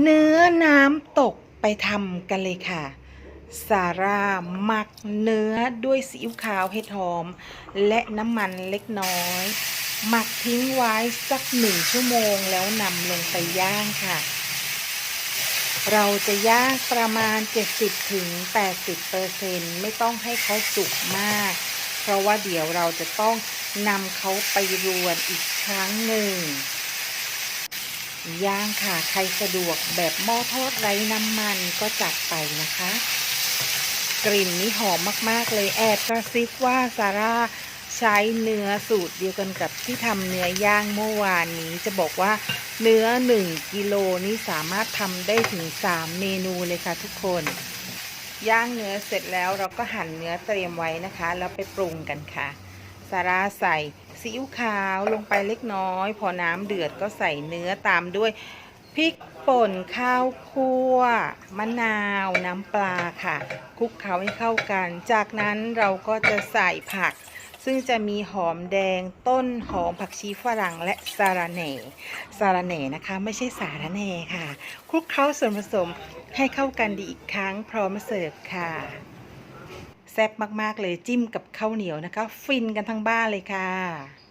เนื้อน้ำตกไปทำกันเลยค่ะ ซาร่าหมักเนื้อด้วยซีอิ๊วขาวเห็ดหอม และน้ำมันเล็กน้อย หมักทิ้งไว้สักหนึ่งชั่วโมงแล้วนำลงไปย่างค่ะ เราจะย่างประมาณ 70ถึง80เปอร์เซ็นไม่ต้องให้เขาสุกมาก เพราะว่าเดี๋ยวเราจะต้องนำเขาไปรวนอีกครั้งหนึ่ง ย่างค่ะ ใครสะดวกแบบหม้อทอดไร้น้ำมันก็จัดไปนะคะ กลิ่นนี้หอมมากๆเลยแอบกระซิบว่าซาร่าใช้เนื้อสูตรเดียวกันกับที่ทำเนื้อย่างเมื่อวานนี้จะบอกว่าเนื้อ 1 กิโลนี้สามารถทำได้ถึง 3 เมนูเลยค่ะทุกคน ย่างเนื้อเสร็จแล้วเราก็หั่นเนื้อเตรียมไว้นะคะ แล้วไปปรุงกันค่ะซาร่าใส่ ซีอิ๊วขาวลงไปเล็กน้อย พอน้ำเดือดก็ใส่เนื้อตามด้วยพริกป่นข้าวคั่วมะนาว น้ำปลาค่ะ คลุกเคล้าให้เข้ากัน จากนั้นเราก็จะใส่ผัก ซึ่งจะมีหอมแดงต้นหอมผักชีฝรั่งและสาระแหน่สาระแหน่นะคะ ไม่ใช่สาระแหน่ค่ะคลุกเคล้าส่วนผสมให้เข้ากันดีอีกครั้งพร้อมเสิร์ฟค่ะ แซ่บมากๆเลยจิ้มกับข้าวเหนียวนะคะ ฟินกันทั้งบ้านเลยค่ะ